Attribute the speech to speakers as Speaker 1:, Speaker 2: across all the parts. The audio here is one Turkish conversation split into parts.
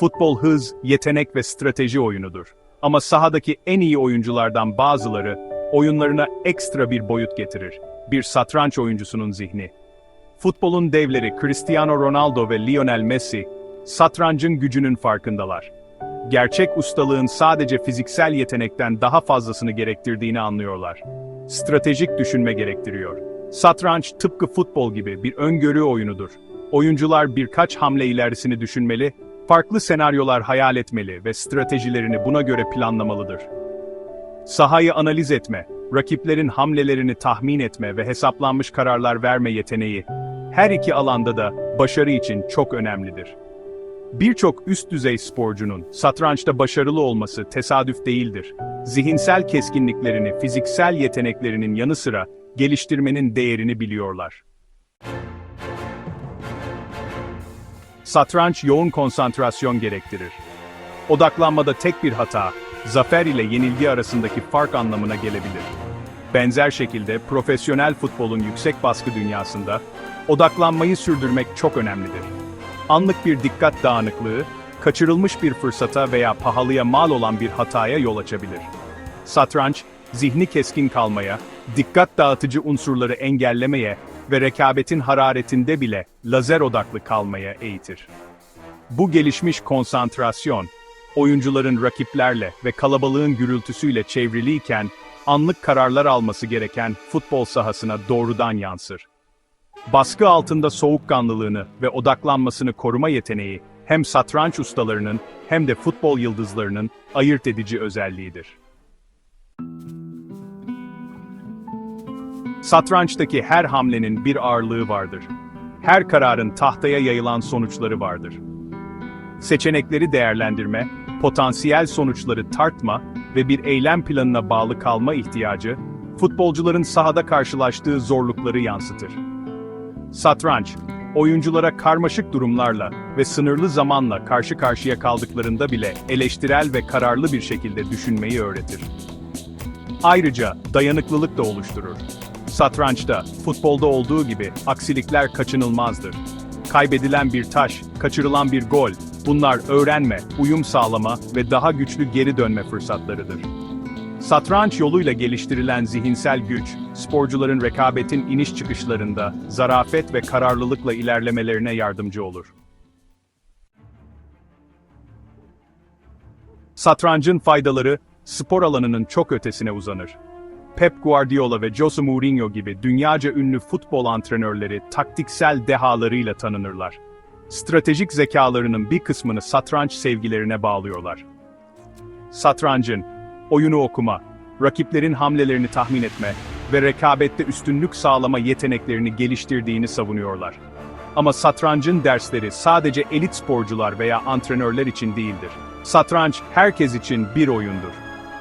Speaker 1: Futbol hız, yetenek ve strateji oyunudur. Ama sahadaki en iyi oyunculardan bazıları oyunlarına ekstra bir boyut getirir. Bir satranç oyuncusunun zihni. Futbolun devleri Cristiano Ronaldo ve Lionel Messi, satrancın gücünün farkındalar. Gerçek ustalığın sadece fiziksel yetenekten daha fazlasını gerektirdiğini anlıyorlar. Stratejik düşünme gerektiriyor. Satranç tıpkı futbol gibi bir öngörü oyunudur. Oyuncular birkaç hamle ilerisini düşünmeli, farklı senaryolar hayal etmeli ve stratejilerini buna göre planlamalıdır. Sahayı analiz etme, rakiplerin hamlelerini tahmin etme ve hesaplanmış kararlar verme yeteneği, her iki alanda da başarı için çok önemlidir. Birçok üst düzey sporcunun satrançta başarılı olması tesadüf değildir. Zihinsel keskinliklerini, fiziksel yeteneklerinin yanı sıra geliştirmenin değerini biliyorlar. Satranç yoğun konsantrasyon gerektirir. Odaklanmada tek bir hata, zafer ile yenilgi arasındaki fark anlamına gelebilir. Benzer şekilde profesyonel futbolun yüksek baskı dünyasında odaklanmayı sürdürmek çok önemlidir. Anlık bir dikkat dağınıklığı, kaçırılmış bir fırsata veya pahalıya mal olan bir hataya yol açabilir. Satranç, zihni keskin kalmaya, dikkat dağıtıcı unsurları engellemeye ve rekabetin hararetinde bile lazer odaklı kalmaya eğitir. Bu gelişmiş konsantrasyon, oyuncuların rakiplerle ve kalabalığın gürültüsüyle çevriliyken anlık kararlar alması gereken futbol sahasına doğrudan yansır. Baskı altında soğukkanlılığını ve odaklanmasını koruma yeteneği hem satranç ustalarının hem de futbol yıldızlarının ayırt edici özelliğidir. Satrançtaki her hamlenin bir ağırlığı vardır. Her kararın tahtaya yayılan sonuçları vardır. Seçenekleri değerlendirme, potansiyel sonuçları tartma ve bir eylem planına bağlı kalma ihtiyacı, futbolcuların sahada karşılaştığı zorlukları yansıtır. Satranç, oyunculara karmaşık durumlarla ve sınırlı zamanla karşı karşıya kaldıklarında bile eleştirel ve kararlı bir şekilde düşünmeyi öğretir. Ayrıca dayanıklılık da oluşturur. Satrançta, futbolda olduğu gibi aksilikler kaçınılmazdır. Kaybedilen bir taş, kaçırılan bir gol, bunlar öğrenme, uyum sağlama ve daha güçlü geri dönme fırsatlarıdır. Satranç yoluyla geliştirilen zihinsel güç, sporcuların rekabetin iniş çıkışlarında zarafet ve kararlılıkla ilerlemelerine yardımcı olur. Satrancın faydaları, spor alanının çok ötesine uzanır. Pep Guardiola ve Jose Mourinho gibi dünyaca ünlü futbol antrenörleri taktiksel dehalarıyla tanınırlar. Stratejik zekalarının bir kısmını satranç sevgilerine bağlıyorlar. Satrancın, oyunu okuma, rakiplerin hamlelerini tahmin etme ve rekabette üstünlük sağlama yeteneklerini geliştirdiğini savunuyorlar. Ama satrancın dersleri sadece elit sporcular veya antrenörler için değildir. Satranç herkes için bir oyundur.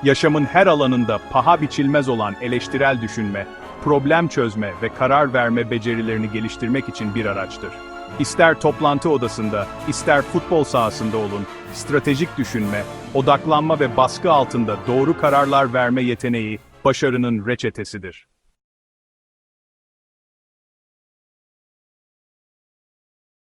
Speaker 1: Yaşamın her alanında paha biçilmez olan eleştirel düşünme, problem çözme ve karar verme becerilerini geliştirmek için bir araçtır. İster toplantı odasında, ister futbol sahasında olun, stratejik düşünme, odaklanma ve baskı altında doğru kararlar verme yeteneği başarının reçetesidir.